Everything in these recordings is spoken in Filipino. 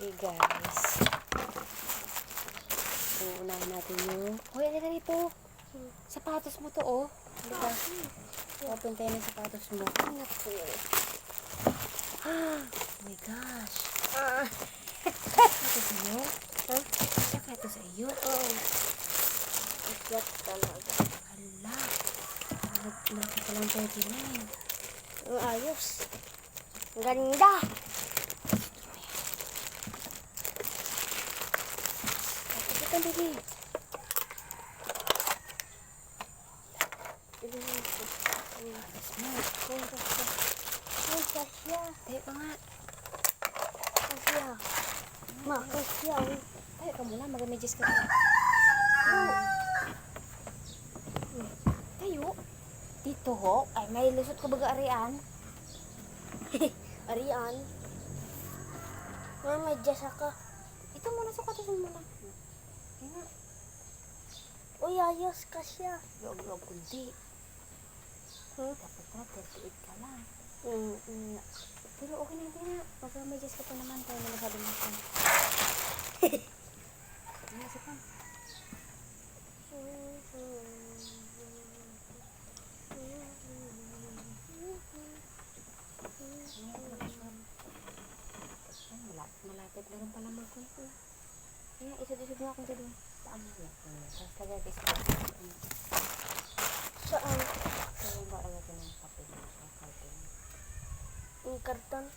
Okay guys. Uunahin natin yung... Hoy, halika dito. Sapatos mo to oh. Halika. Open tayo ng sapatos mo. Naku. Ah, oh my gosh. Ah, Sapatos mo? ha? Sapatos sa iyo? Oo. Ikat talaga. Hala. Malaki pa lang 39. Ang ayos. Ang ganda. Ito. Ay, kasya. Tayo ka nga. Kasya. Ma, kasya. Tayo ka muna. Mag-medyas ka pa. Tayo. Dito ho. Ay, may lusot ko baga arian. Arian. Ma, may jasa ka. Ito muna, sukatasin mo Uy, ayos kasya. Loob-loob kunti. Hmm? Dapat na, 38 ka lang. Mm, mm. Pero okay na, hindi na. Mag-medyas ka pa naman. Kaya na masyado mo ka. Ay, isa pa. Ay, malapit, malapit na rin pala magkunti. Kaya, isod-isod nga akong doon. Saan mo yan? Tapos lagay ka sa Saan? Kaya ba lagay ka ng papel mo sa karton? Yung karton.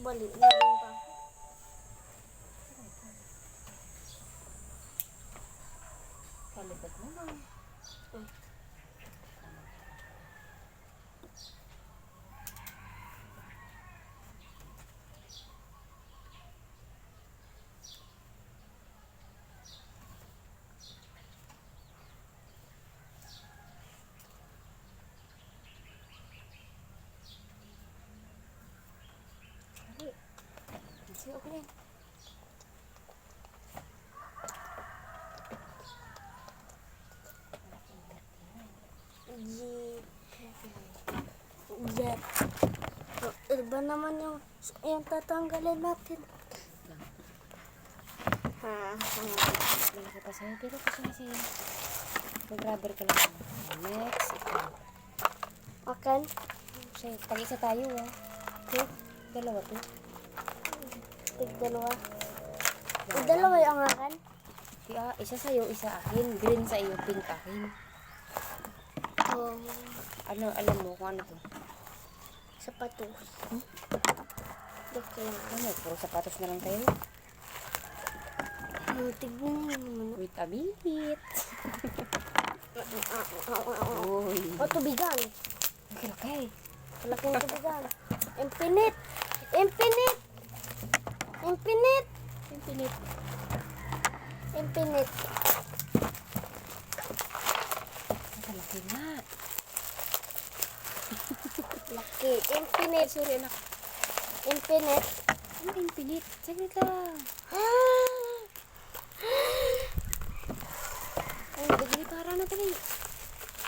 Bali na rin pa. Kalipat mo na. Hmm. Dali. Sige, okay. Jet. Iba naman yung, yung tatanggalin natin. Ha. Malaki pa sa'yo, pero kasi sa'yo. Mag-rubber ka lang. Next. Akan? Sa'yo, tag-isa tayo, ah. Okay. Dalawa to. Tig dalawa. Yung dalawa yung akan? Di, ah, isa sa'yo, isa akin. Green sa iyo, pink akin. Oh, Ano, alam mo kung ano to? sapatos. Hmm? Lang. Ano, puro sapatos na lang tayo. Hmm, tignan mo. Wait a minute. Uy. O, tubigan. Okay, okay. Malaking tubigan. Infinite. Infinite. Infinite. Infinite. Infinite. Malaki nga. Laki. Infinite. Sorry, anak. Infinite. Ano infinite? Saglit lang. Ay, dali para na tali.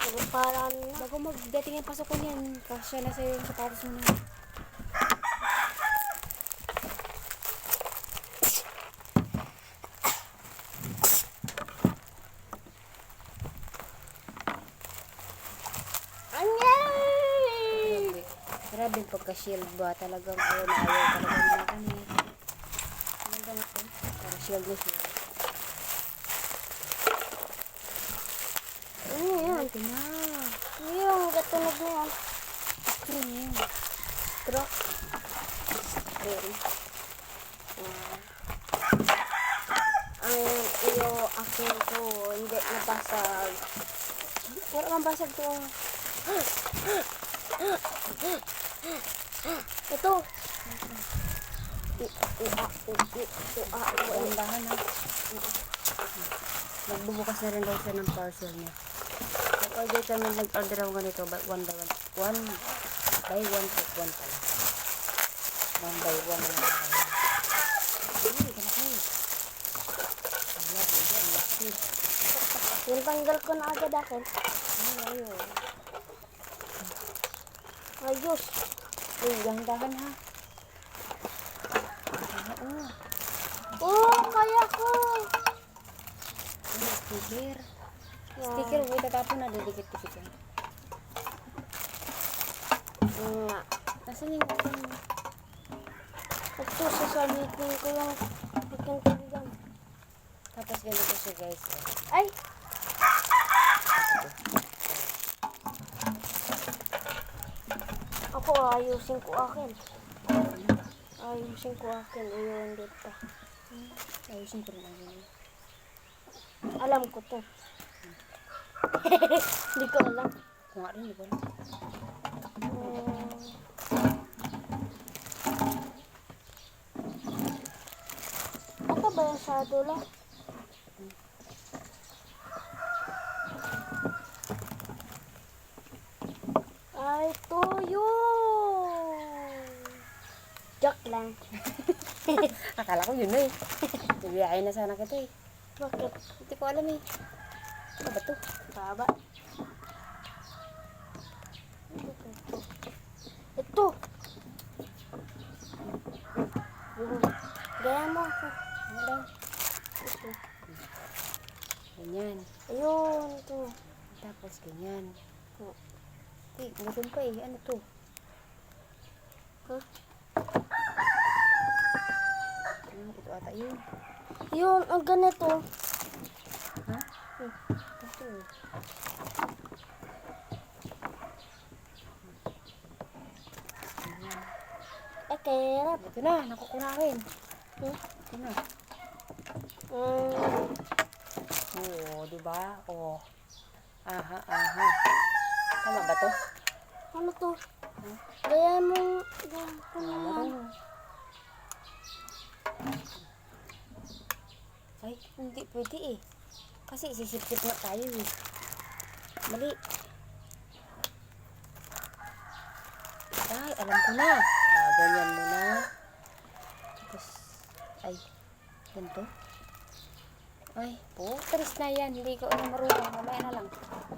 Ano parang na? Bago magdating yung pasok ko niyan, kasya na sa'yo yung sapatos mo na. Grabe. Pagka-shield ba? Talagang ayaw na ayaw talagang na kami. Ano ba ito? Para shield na shield. Ano yan? Ito na. Ano yung gatunog na yan? Niya yun. Bro. Very. Ang iyo akin ko hindi nabasag. Pero ang basag to. Ito. I, i, a, u, i, u, a, u, i. Ang bahan ha. Magbubukas na rin daw siya ng parcel niya. Nag-order kami, nag-order ako ganito, but one by one. One by one take one pala. One by one na. I love you. Yung tanggal ko na agad akin. Ay, ayaw. Ayos. Uy, dahan-dahan ha. Oh, kaya ko. Ay, sticker. Wow. Sticker, huwag tatapon na. Didikit-dikit yan. Nga. Nasaan yung button? Ito, sasalitin ko yung ikin tanggal. Tapos ganito siya guys. oh. Ay! Ako, ayusin ko akin. Ayusin ko akin. Ayun dito. Ayusin ko rin ganyan. Alam ko to. Hindi ko alam. Kung nga rin, di ba? Hmm. Ito ba yung sa dulo? Ay, tuyo! Joke lang. Akala ko yun eh. Bibiyahin na sana kita eh. Bakit? Hindi ko alam eh. Ano ba to? Baba. Ito. Gaya mo ako. Ano? Ito. Ganyan. Ayun, ito. Tapos ganyan. Oh. Eh, gutom pa eh. Ano to? Huh? Ano, ito ata yun. Yun, ang ganito. Ha? Hmm. Ito. Eh, kerap. Ito na, nakukunahin. Hmm? Ito na. Mm, Oo, di ba? Oo. Aha, aha. Tama ba to? ano to? Gaya mo. Gaya ko naman. Ay, hindi pwede eh. Kasi isisip-sip na tayo eh. Mali. Ay, alam ko na. Ah, ganyan mo na. Tapos, ay, ganito. Ay, putris na yan. Hindi ko na marunong. Mamaya na lang.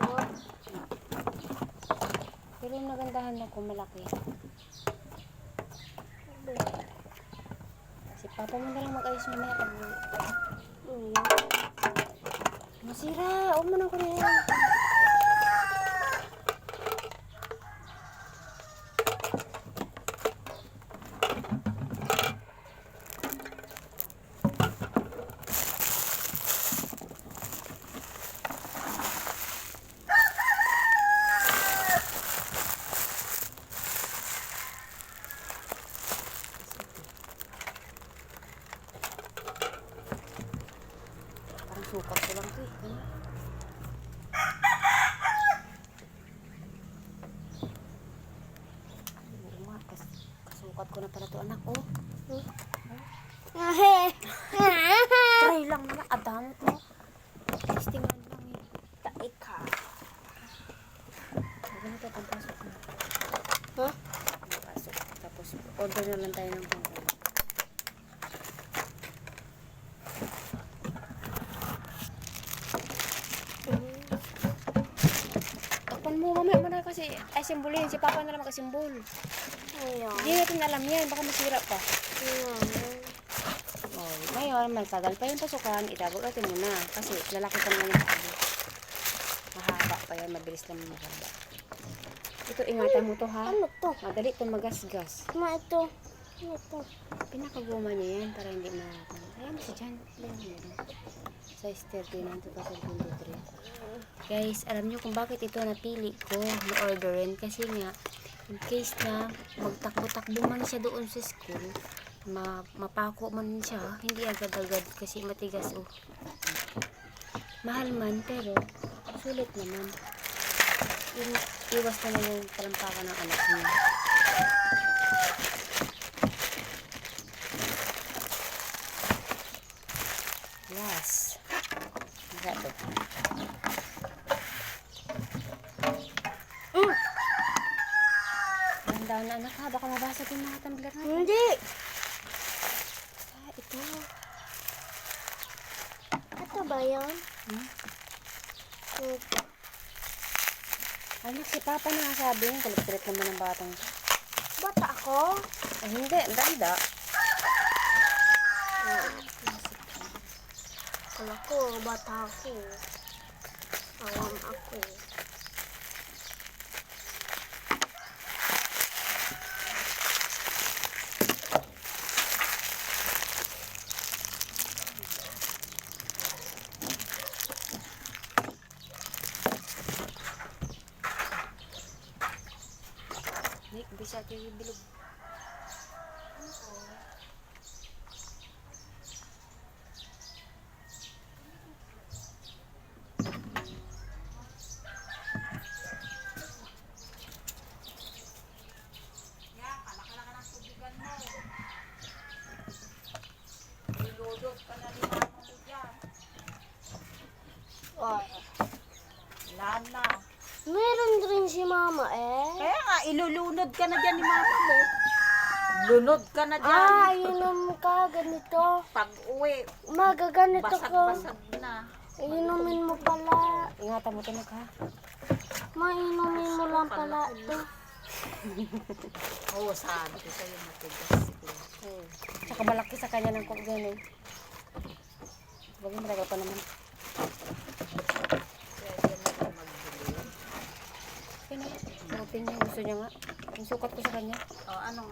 Oh, Pero nagandahan na kung malaki. Si Papa mo na lang mag-ayos mamaya. Pag. Masira, na ko na yan. Parang sukat ko lang to eh. Kas kasukat ko na pala to anak. Oh, try lang naman. Adamot mo. Testing lang eh. Taik ka. Ganito, pampasok mo. Ha? Pampasok. Tapos, order na lang tayo ng pangkulo. Mo, mamaya mo na kasi ay simbolin. Si Papa na lang magkasimbol. Ayan. Hindi natin alam yan. Baka masira pa. Ayan. Oh, ngayon, magtagal pa yung pasukan. Itago natin muna. Kasi lalaki pa naman yung pabo. Mahaba pa yan. Mabilis lang mahaba. Ito, ingatan mo to ha. Ano to? Madali to magasgas. Ma, ito. To? Pinakaguma niya yan para hindi ma... Ayan si Jan. Ayan meron. Size 39, 2023. Guys, alam niyo kung bakit ito napili ko na orderin kasi nga in case na magtakbo-takbo man siya doon sa school, ma mapako man siya, hindi agad-agad kasi matigas oh. Mahal man pero sulit naman. I- iwas na lang yung talampakan ng anak niya. Yes. Got it. Mm. Tandaan na anak ha, din mga tumbler natin. Hindi. Ah, ito. Ito ba yan? Hmm? Ito. Anak, si Papa na sabi yung kulit-kulit naman ng batang. Bata ako? Ay, hindi. Ang Ganda. Kala ko, bata ako. Awam ako. Bisa kayo yung bilog. Oh. Wala na. Meron rin si mama eh. Kaya nga, ilulunod ka na dyan ni mama mo. Lunod ka na dyan. Ah, inom ka, ganito. Pag uwi, Magaganito ka. basag-basag na. Inumin mo pala. Ingatan mo tunog ha. Mainumin mo lang pala ito. Oo, sabi ko sa'yo matigas. Tsaka malaki sa kanya ng kung ganun. Bagay matagal pa naman. Kaya dyan na ka magbili. Okay na. Suotin niya. Gusto niya nga. Yung sukat ko sa kanya. O, anong,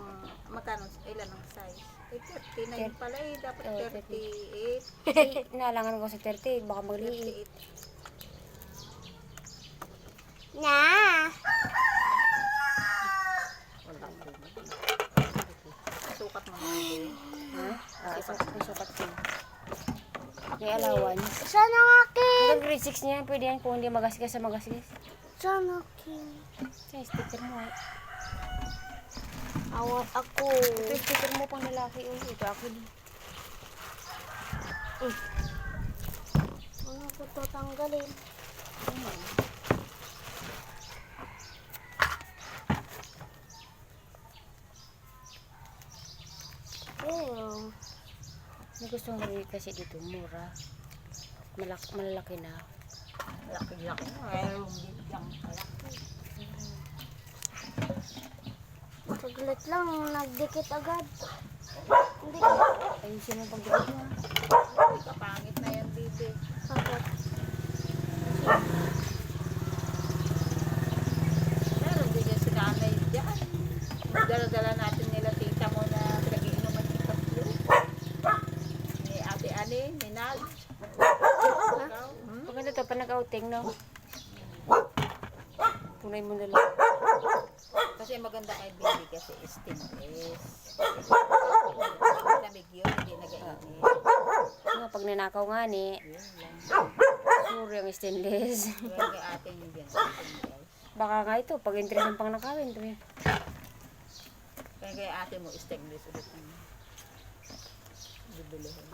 magkano, ilan ang size? Eh, 39 pala eh. Dapat Oo, 38. Kasi inaalangan ko sa 30. Baka magliit. 38. Na! Sukat mo na. Ha? Ah, sukat ko. Sukat ko. May allowance. Sana ang akin! Hanggang grade 6 niya, pwede yan kung hindi magasgas sa magasgas. Sana akin. Sa sticker mo. Awat ako. Ito yung sticker mo pang lalaki. Uy, ito ako din. Ano ko to tanggalin? Ew. May gusto mo kasi dito, mura. Malak malalaki na. Laki-laki. Mayroong bidyang kalaki. Lang, nagdikit agad. Hindi Ayusin mo pag dikit mo. ah. Hindi ka pangit na yan, bibi. Bakit? Meron din yan si nanay dyan. Dala-dala natin nila tita mo na pinag-iinuman ni Tatlo. Ni ate Ani, ni Nal. Ikaw? Hmm? Pag ano to, no? Tunay mo na lang. Kasi maganda kay baby kasi stainless. Lamig yun, hindi nag-init. Nga, pag nanakaw nga ni, Yun lang. sure yung stainless. Kaya kay ate yung stainless. Baka nga ito, pag interest ng pang nakawin, to eh. Kaya kay ate mo stainless ulit ang.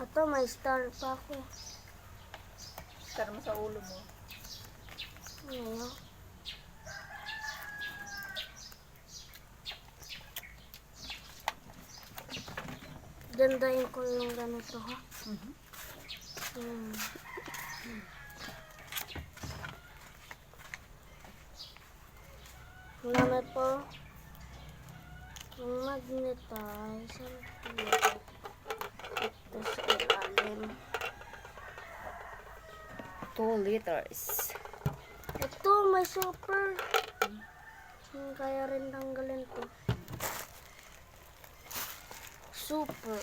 Ito, may star pa ako. Star mo sa ulo mo. Ano? Ko yung ganito, ha? Hmm. Wala po. Yung magnetize. ang pinaka- Ito sa ilalim. 2 liters. May super. Hmm, Kaya rin tanggalin to. Super.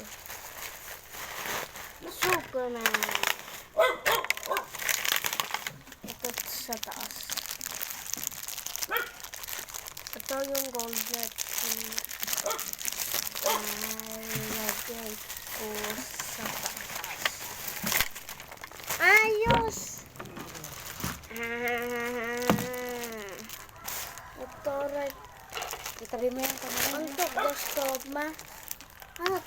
Superman. Ito sa taas. Ito yung gold net. Ay, lagay ko sa taas. Ayos! Ah. Ito right. Itabi mo yung kamay. Untuk the stove ma. Ah,